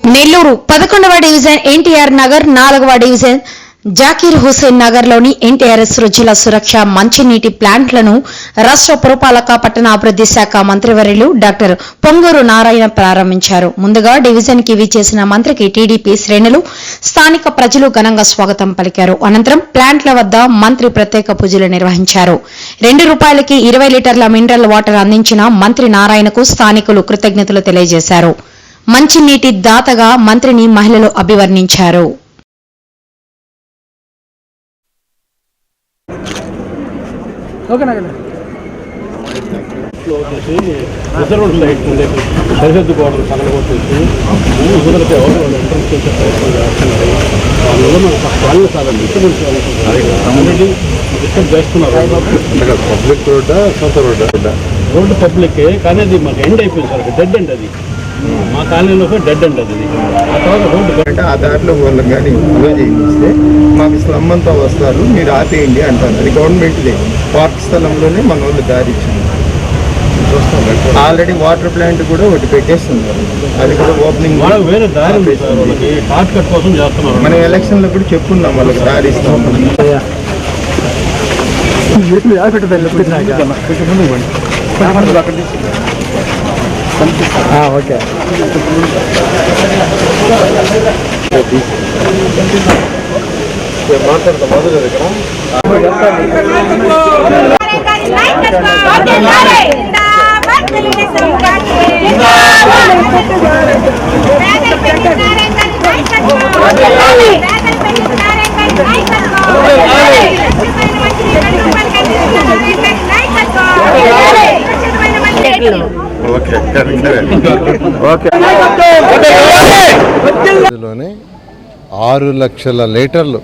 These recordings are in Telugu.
నెల్లూరు పదకొండవ డివిజన్ ఎన్టీఆర్ నగర్ నాలుగవ డివిజన్ జాకీర్ హుసేన్ నగర్లోని ఎన్టీఆర్ఎస్ ఎన్టీఆర్ సురక్ష మంచినీటి ప్లాంట్లను రాష్ట్ర పురపాలక పట్టణాభివృద్ధి శాఖ మంత్రివర్యులు డాక్టర్ పొంగూరు నారాయణ ప్రారంభించారు. ముందుగా డివిజన్కి చేసిన మంత్రికి టీడీపీ శ్రేణులు స్థానిక ప్రజలు ఘనంగా స్వాగతం పలికారు. అనంతరం ప్లాంట్ల వద్ద మంత్రి ప్రత్యేక పూజలు నిర్వహించారు. రెండు రూపాయలకి ఇరవై లీటర్ల మినరల్ వాటర్ అందించిన మంత్రి నారాయణకు స్థానికులు కృతజ్ఞతలు తెలియజేశారు. మంచినీటి దాతగా మంత్రిని మహిళలు అభివర్ణించారు. ఓకేనా కదా రిజర్వ్ సైట్ ఉండేది సరిహద్దు గోడలు పగలగొట్టేసి కుదరతే వాళ్ళు ఎంట్రన్స్ చేసే ప్రయత్నం చేస్తున్నారు దానివల్ల మనకు వాళ్ళు చాలా డిస్టర్బెన్స్ ఆల్రెడీ డిస్టర్బ్ చేస్తున్నారు పబ్లిక్ రోడ్డా సొంత రోడ్డా? రోడ్డు పబ్లిక్ కానీ అది మాకు ఎండ్ అయిపోయింది సార్ డెడ్ ఎండ్ అది. మా కాలనీలో డెడ్ ఎండ్ అది. ఆ తర్వాత రోడ్డు అంటే ఆ దారిలో వాళ్ళని కానీ అలో చేయిస్తే మాకు స్లమ్ అంతా వస్తారు మీరు ఆపేయండి అంటారు. అది గవర్నమెంట్ది పార్క్ స్థలంలోనే మన వాళ్ళు దారి ఇచ్చింది. ఆల్రెడీ వాటర్ ప్లాంట్ కూడా ఒకటి పెట్టేస్తున్నారు. అది కూడా ఓపెనింగ్ వేరే దారి షార్ట్ కట్ కోసం చేస్తున్నారు. మనం ఎలక్షన్లో కూడా చెప్పుకున్నాం వాళ్ళకి దారి ఇస్తాం ఓకే మాట్లాడతాం మొదలు దగ్గర ఓకే ఆరు లక్షల లీటర్లు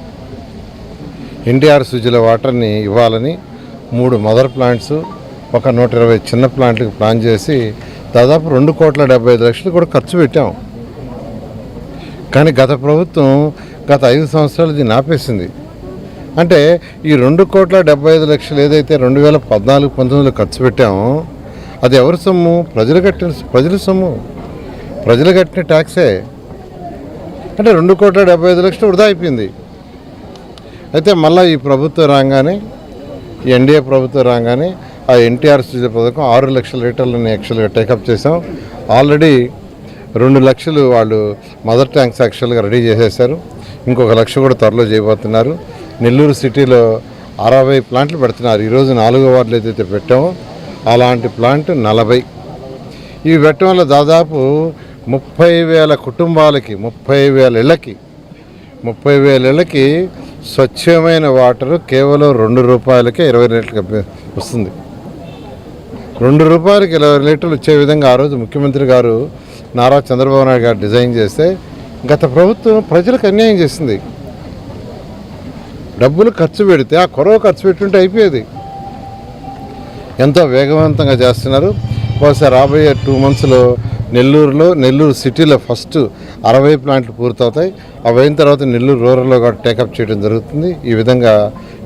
ఎన్టీఆర్ సుజల వాటర్ని ఇవ్వాలని మూడు మదర్ ప్లాంట్స్ ఒక నూట ఇరవై చిన్న ప్లాంట్లకు ప్లాన్ చేసి దాదాపు రెండు కోట్ల డెబ్బై ఐదు లక్షలు కూడా ఖర్చు పెట్టాం. కానీ గత ప్రభుత్వం గత ఐదు సంవత్సరాలు దీన్ని ఆపేసింది. అంటే ఈ రెండు కోట్ల డెబ్బై ఐదు లక్షలు ఏదైతే రెండు వేల పద్నాలుగు పంతొమ్మిదిలో ఖర్చు పెట్టామో అది ఎవరి సొమ్ము? ప్రజలు కట్టిన ప్రజల సొమ్ము. ప్రజలు కట్టిన ట్యాక్సే అంటే రెండు కోట్ల డెబ్బై ఐదు లక్షలు వృధా అయిపోయింది. అయితే మళ్ళీ ఈ ప్రభుత్వం రాగానే ఎన్డీఏ ప్రభుత్వం రాగానే ఆ ఎన్టీఆర్ సుజల పథకం ఆరు లక్షల లీటర్లని యాక్చువల్గా టేకప్ చేసాం ఆల్రెడీ రెండు లక్షలు వాళ్ళు మదర్ ట్యాంక్స్ యాక్చువల్గా రెడీ చేసేసారు. ఇంకొక లక్ష కూడా త్వరలో చేయబోతున్నారు. నెల్లూరు సిటీలో అరవై ప్లాంట్లు పెడుతున్నారు. ఈరోజు నాలుగో వార్డులు ఏదైతే పెట్టామో అలాంటి ప్లాంట్ నలభై. ఇవి పెట్టడం వల్ల దాదాపు ముప్పై వేల కుటుంబాలకి ముప్పై వేల ఇళ్ళకి ముప్పై వేల ఇళ్ళకి స్వచ్ఛమైన వాటర్ కేవలం రెండు రూపాయలకే ఇరవై లీటర్లు వస్తుంది. రెండు రూపాయలకి ఇరవై లీటర్లు వచ్చే విధంగా ఆ రోజు ముఖ్యమంత్రి గారు నారా చంద్రబాబు నాయుడు గారు డిజైన్ చేస్తే గత ప్రభుత్వం ప్రజలకు అన్యాయం చేసింది. డబ్బులు ఖర్చు పెడితే ఆ కొరవ ఖర్చు పెట్టుంటే అయిపోయేది. ఎంతో వేగవంతంగా చేస్తున్నారు. బహుశా రాబోయే టూ మంత్స్లో నెల్లూరులో నెల్లూరు సిటీలో ఫస్ట్ అరవై ప్లాంట్లు పూర్తవుతాయి. అవి అయిన తర్వాత నెల్లూరు రూరల్లో కూడా టేకప్ చేయడం జరుగుతుంది. ఈ విధంగా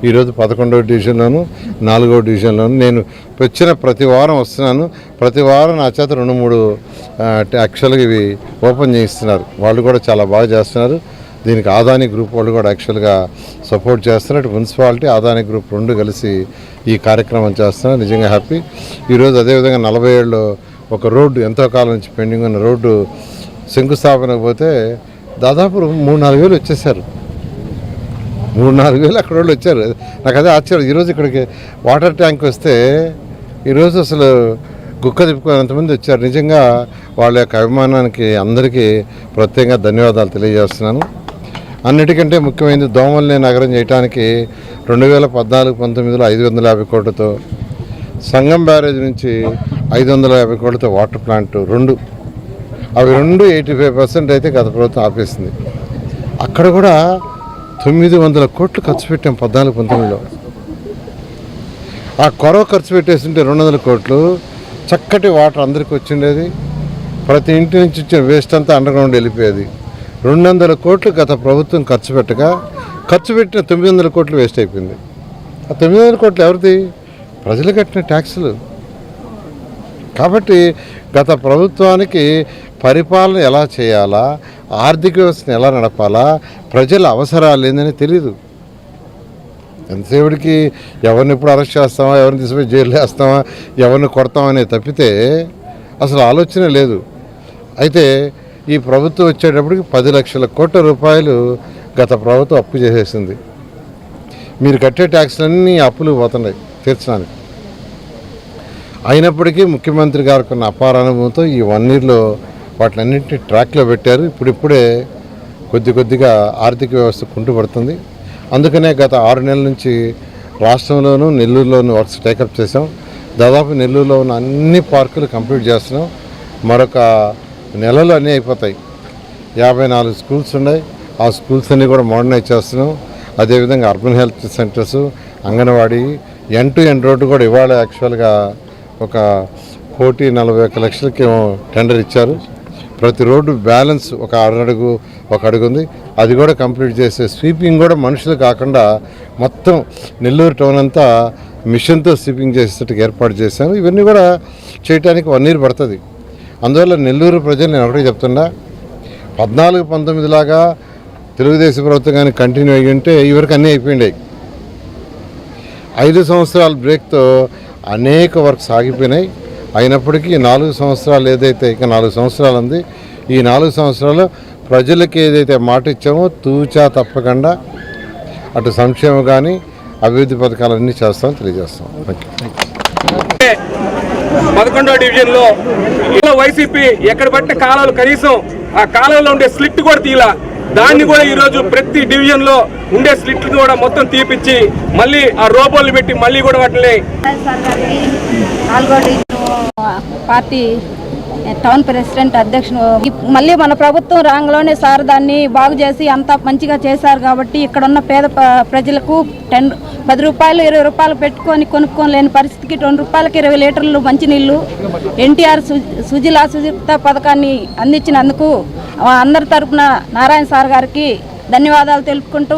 ఈరోజు పదకొండవ డివిజన్లోను నాలుగవ డివిజన్లోను నేను వచ్చిన ప్రతి వారం వస్తున్నాను. ప్రతి వారం నా చేత రెండు మూడు యాక్చువల్గా ఇవి ఓపెన్ చేయిస్తున్నారు. వాళ్ళు కూడా చాలా బాగా చేస్తున్నారు. దీనికి ఆదాని గ్రూప్ వాళ్ళు కూడా యాక్చువల్గా సపోర్ట్ చేస్తున్నారు మున్సిపాలిటీ ఆదాని గ్రూప్ రెండు కలిసి ఈ కార్యక్రమం చేస్తున్నారు. నిజంగా హ్యాపీ. ఈరోజు అదేవిధంగా నలభై ఏళ్ళు ఒక రోడ్డు ఎంతో కాలం నుంచి పెండింగ్ ఉన్న రోడ్డు శంకుస్థాపనకు పోతే దాదాపు మూడు నాలుగు వేలు వచ్చేసారు. మూడు నాలుగు వేలు అక్కడ వాళ్ళు వచ్చారు. నాకు అదే ఆశ్చర్యం. ఈరోజు ఇక్కడికి వాటర్ ట్యాంక్ వస్తే ఈరోజు అసలు గుక్క తిప్పుకునేంతమంది వచ్చారు. నిజంగా వాళ్ళ యొక్క అభిమానానికి అందరికీ ప్రత్యేకంగా ధన్యవాదాలు తెలియజేస్తున్నాను. అన్నిటికంటే ముఖ్యమైనది దోమల్ని నగరం చేయడానికి రెండు వేల పద్నాలుగు పంతొమ్మిదిలో ఐదు వందల యాభై కోట్లతో సంగం బ్యారేజ్ నుంచి ఐదు వందల యాభై కోట్లతో వాటర్ ప్లాంట్ రెండు. అవి రెండు ఎయిటీ ఫైవ్ పర్సెంట్ అయితే గత ప్రభుత్వం ఆపేసింది. అక్కడ కూడా తొమ్మిది వందల కోట్లు ఖర్చు పెట్టాం పద్నాలుగు పంతొమ్మిదిలో. ఆ కొరవ ఖర్చు పెట్టేసింటే రెండు వందల కోట్లు. చక్కటి వాటర్ అందరికి వచ్చిండేది. ప్రతి ఇంటి నుంచి వచ్చిన వేస్ట్ అంతా అండర్గ్రౌండ్ వెళ్ళిపోయేది. రెండు వందల కోట్లు గత ప్రభుత్వం ఖర్చు పెట్టగా ఖర్చు పెట్టిన తొమ్మిది వందల కోట్లు వేస్ట్ అయిపోయింది. ఆ తొమ్మిది వందల కోట్లు ఎవరిది? ప్రజలు కట్టిన ట్యాక్సులు. కాబట్టి గత ప్రభుత్వానికి పరిపాలన ఎలా చేయాలా ఆర్థిక వ్యవస్థను ఎలా నడపాలా ప్రజల అవసరాలు ఏందని తెలీదు. ఎంతసేపటికి ఎవరిని ఎప్పుడు అరెస్ట్ చేస్తామా ఎవరిని తీసుకుపోయి జైలు వేస్తామా ఎవరిని కొడతామనే తప్పితే అసలు ఆలోచన లేదు. అయితే ఈ ప్రభుత్వం వచ్చేటప్పటికి పది లక్షల కోట్ల రూపాయలు గత ప్రభుత్వం అప్పు చేసేసింది. మీరు కట్టే ట్యాక్స్లన్నీ అప్పులు పోతున్నాయి తీర్చడానికి. అయినప్పటికీ ముఖ్యమంత్రి గారికి ఉన్న అపార అనుభవంతో ఈ వన్ ఇయర్లో వాటిలన్నింటినీ ట్రాక్లో పెట్టారు. ఇప్పుడిప్పుడే కొద్ది కొద్దిగా ఆర్థిక వ్యవస్థ కుంటుపడుతుంది అందుకనే గత ఆరు నెలల నుంచి రాష్ట్రంలోనూ నెల్లూరులోనూ వర్క్స్ టేకప్ చేసాం దాదాపు నెల్లూరులో ఉన్న అన్ని పార్కులు కంప్లీట్ చేస్తున్నాం. మరొక నెలలో అన్నీ అయిపోతాయి. యాభై నాలుగు స్కూల్స్ ఉన్నాయి. ఆ స్కూల్స్ అన్నీ కూడా మోడర్నైజ్ చేస్తున్నాం. అదేవిధంగా urban health centres anganwadi end to end road కూడా ఇవాళ యాక్చువల్గా ఒక కోటి నలభై ఒక్క లక్షలకి టెండర్ ఇచ్చారు. ప్రతి రోడ్డు బ్యాలెన్స్ ఒక అడుగు ఒక అడుగు ఉంది. అది కూడా కంప్లీట్ చేసే స్వీపింగ్ కూడా మనుషులు కాకుండా మొత్తం నెల్లూరు టౌన్ అంతా మిషన్తో స్వీపింగ్ చేసేటట్టుగా ఏర్పాటు చేశాను ఇవన్నీ కూడా చేయడానికి వన్ ఇయర్ పడుతుంది. అందువల్ల నెల్లూరు ప్రజలు నేను ఒకటే చెప్తున్నా పద్నాలుగు పంతొమ్మిది లాగా తెలుగుదేశం ప్రభుత్వం కానీ కంటిన్యూ అయ్యి ఉంటే ఇవరకు అన్నీ అయిపోయినాయి. ఐదు సంవత్సరాల బ్రేక్తో అనేక వర్క్స్ ఆగిపోయినాయి. అయినప్పటికీ నాలుగు సంవత్సరాలు ఏదైతే ఇక నాలుగు సంవత్సరాలు ఉంది ఈ నాలుగు సంవత్సరాలు ప్రజలకు ఏదైతే మాట ఇచ్చామో తూచా తప్పకుండా అటు సంక్షేమం కానీ అభివృద్ధి పథకాలన్నీ చేస్తామని తెలియజేస్తాం. థ్యాంక్ యూ పదకొండో డివిజన్లో ఇలా వైసీపీ ఎక్కడ పట్టిన కాలాలు కనీసం ఆ కాలంలో ఉండే స్లిట్ కూడా తీలా. దాన్ని కూడా ఈ రోజు ప్రతి డివిజన్లో ఉండే స్లిట్ కూడా మొత్తం తీపిచ్చి మళ్ళీ ఆ రోబోలు పెట్టి మళ్ళీ కూడా వాటిని పార్టీ టౌన్ ప్రెసిడెంట్ అధ్యక్షుడు మళ్ళీ మన ప్రభుత్వం రాంగ్లోనే సార్ దాన్ని బాగు చేసి అంతా మంచిగా చేశారు కాబట్టి ఇక్కడ ఉన్న పేద ప్రజలకు టెన్ పది రూపాయలు ఇరవై రూపాయలు పెట్టుకొని కొనుక్కొని లేని పరిస్థితికి రెండు రూపాయలకి ఇరవై లీటర్లు మంచినీళ్ళు ఎన్టీఆర్ సు సుజిలా సుజిత పథకాన్ని అందించినందుకు అందరి తరపున నారాయణ సార్ గారికి ధన్యవాదాలు తెలుపుకుంటూ